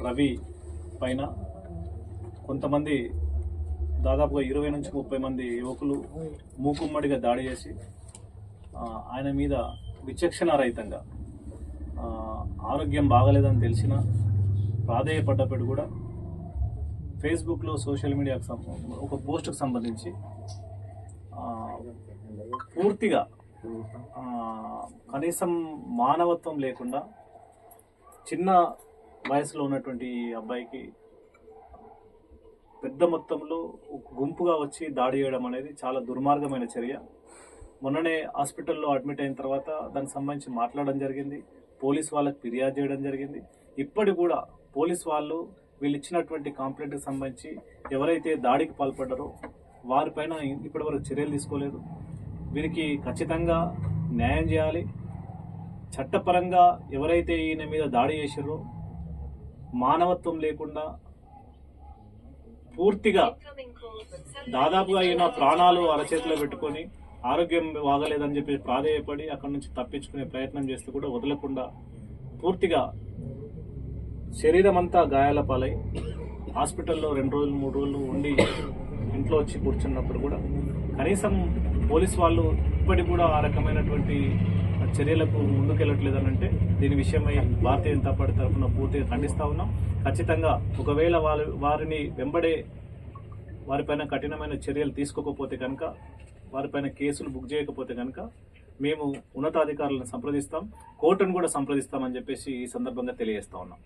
రవి పైన కొంతమంది దాదాపుగా ఇరవై నుంచి ముప్పై మంది యువకులు మూకుమ్మడిగా దాడి చేసి ఆయన మీద విచక్షణ రహితంగా ఆరోగ్యం బాగలేదని తెలిసిన ప్రాధేయపడ్డప్పుడు కూడా ఫేస్బుక్లో సోషల్ మీడియాకు ఒక పోస్టుకు సంబంధించి పూర్తిగా కనీసం మానవత్వం లేకుండా చిన్న వయసులో ఉన్నటువంటి అబ్బాయికి పెద్ద మొత్తంలో గుంపుగా వచ్చి దాడి చేయడం అనేది చాలా దుర్మార్గమైన చర్య. మొన్ననే హాస్పిటల్లో అడ్మిట్ అయిన తర్వాత దానికి సంబంధించి మాట్లాడడం జరిగింది. పోలీస్ వాళ్ళకి ఫిర్యాదు చేయడం జరిగింది. ఇప్పటి కూడా పోలీస్ వాళ్ళు వీళ్ళు ఇచ్చినటువంటి కంప్లైంట్కి సంబంధించి ఎవరైతే దాడికి పాల్పడ్డారో వారిపైన ఇప్పటివరకు చర్యలు తీసుకోలేదు. వీరికి ఖచ్చితంగా న్యాయం చేయాలి. చట్టపరంగా ఎవరైతే ఈయన మీద దాడి చేసారో మానవత్వం లేకుండా పూర్తిగా దాదాపుగా ఈయన ప్రాణాలు అరచేతిలో పెట్టుకొని ఆరోగ్యం బాగలేదని చెప్పి ప్రాధేయపడి అక్కడి నుంచి తప్పించుకునే ప్రయత్నం చేస్తూ కూడా వదలకుండా పూర్తిగా శరీరం అంతా గాయాల పాలై హాస్పిటల్లో రెండు రోజులు మూడు రోజులు ఉండి ఇంట్లో వచ్చి కూర్చున్నప్పుడు కూడా కనీసం పోలీస్ వాళ్ళు ఇప్పటికి కూడా ఆ రకమైనటువంటి చర్యలకు ముందుకెళ్ళట్లేదని అంటే దీని విషయమై భారతీయ జనతా పార్టీ తరఫున పూర్తిగా ఖండిస్తా ఉన్నాం. ఖచ్చితంగా ఒకవేళ వారి వారిని వెంబడే వారిపైన కఠినమైన చర్యలు తీసుకోకపోతే కనుక వారిపైన కేసులు బుక్ చేయకపోతే కనుక మేము ఉన్నతాధికారులను సంప్రదిస్తాం. కోర్టును కూడా సంప్రదిస్తామని చెప్పేసి ఈ సందర్భంగా తెలియజేస్తా ఉన్నాం.